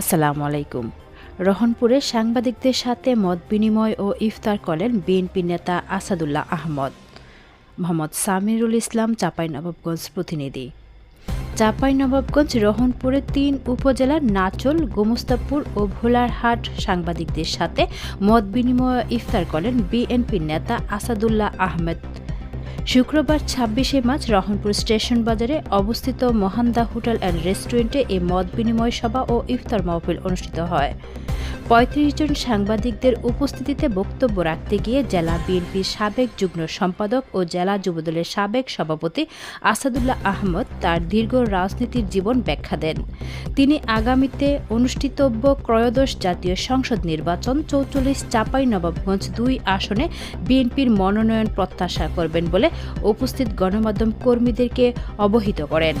আসসালামু আলাইকুম। রহনপুরে সাংবাদিকদের সাথে মত বিনিময় ও ইফতার করেন বিএনপি নেতা আসাদুল্লাহ আহমদ। মোহাম্মদ সামিরুল ইসলাম চাঁপাইনবাবগঞ্জ প্রতিনিধি। চাঁপাইনবাবগঞ্জ রহনপুরে তিন উপজেলার নাচল, গোমস্তাপুর ও ভোলারহাট সাংবাদিকদের সাথে মত বিনিময় ইফতার করেন বিএনপি নেতা আসাদুল্লাহ আহমেদ। শুক্রবার ছাব্বিশে মার্চ রহনপুর স্টেশন বাজারে অবস্থিত মহান্দা হোটেল অ্যান্ড রেস্টুরেন্টে এই মত বিনিময় সভা ও ইফতার মহফিল অনুষ্ঠিত হয়। পঁয়ত্রিশ জন সাংবাদিকদের উপস্থিতিতে বক্তব্য রাখতে গিয়ে জেলা বিএনপির সাবেক যুগ্ম সম্পাদক ও জেলা যুবদলের সাবেক সভাপতি আসাদুল্লাহ আহমদ তার দীর্ঘ রাজনীতির জীবন ব্যাখ্যা দেন। তিনি আগামীতে অনুষ্ঠিতব্য ত্রয়োদশ জাতীয় সংসদ নির্বাচন চৌচল্লিশ চাপাই নবাবগঞ্জ দুই আসনে বিএনপির মনোনয়ন প্রত্যাশা করবেন বলে উপস্থিত গণমাধ্যম কর্মীদেরকে অবহিত করেন।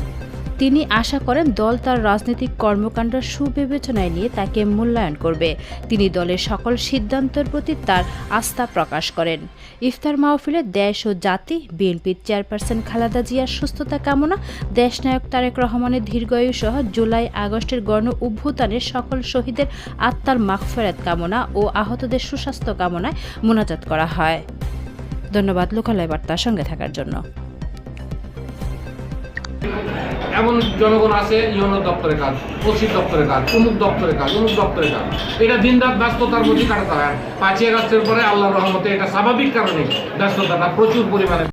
তিনি আশা করেন দল তার রাজনৈতিক কর্মকাণ্ড সুবিবেচনায় নিয়ে তাকে মূল্যায়ন করবে। তিনি দলের সকল সিদ্ধান্তের প্রতি তার আস্থা প্রকাশ করেন। ইফতার মাহফিলে দেশ ও জাতি, বিএনপির চেয়ারপারসন খালেদা জিয়ার সুস্থতা কামনা, দেশনায়ক তারেক রহমানের দীর্ঘায়ু সহ জুলাই আগস্টের গণ অভ্যুত্থানের সকল শহীদের আত্মার মাগফেরাত কামনা ও আহতদের সুস্বাস্থ্য কামনায় মোনাজাত করা হয়। ধন্যবাদ, লোকালয় বার্তার সঙ্গে থাকার জন্য। এমন জনগণ আছে ইউনো দপ্তরে কাজ পশ্চিম দপ্তরে কাজ, অমুক দপ্তরে কাজ, অমুক দপ্তরে কাজ। এটা দিন রাত ব্যস্ততার মধ্যে কাটাতে হয়। পাঁচই আগস্টের পরে আল্লাহর রহমতে এটা স্বাভাবিক কারণে ব্যস্ততাটা প্রচুর পরিমাণে।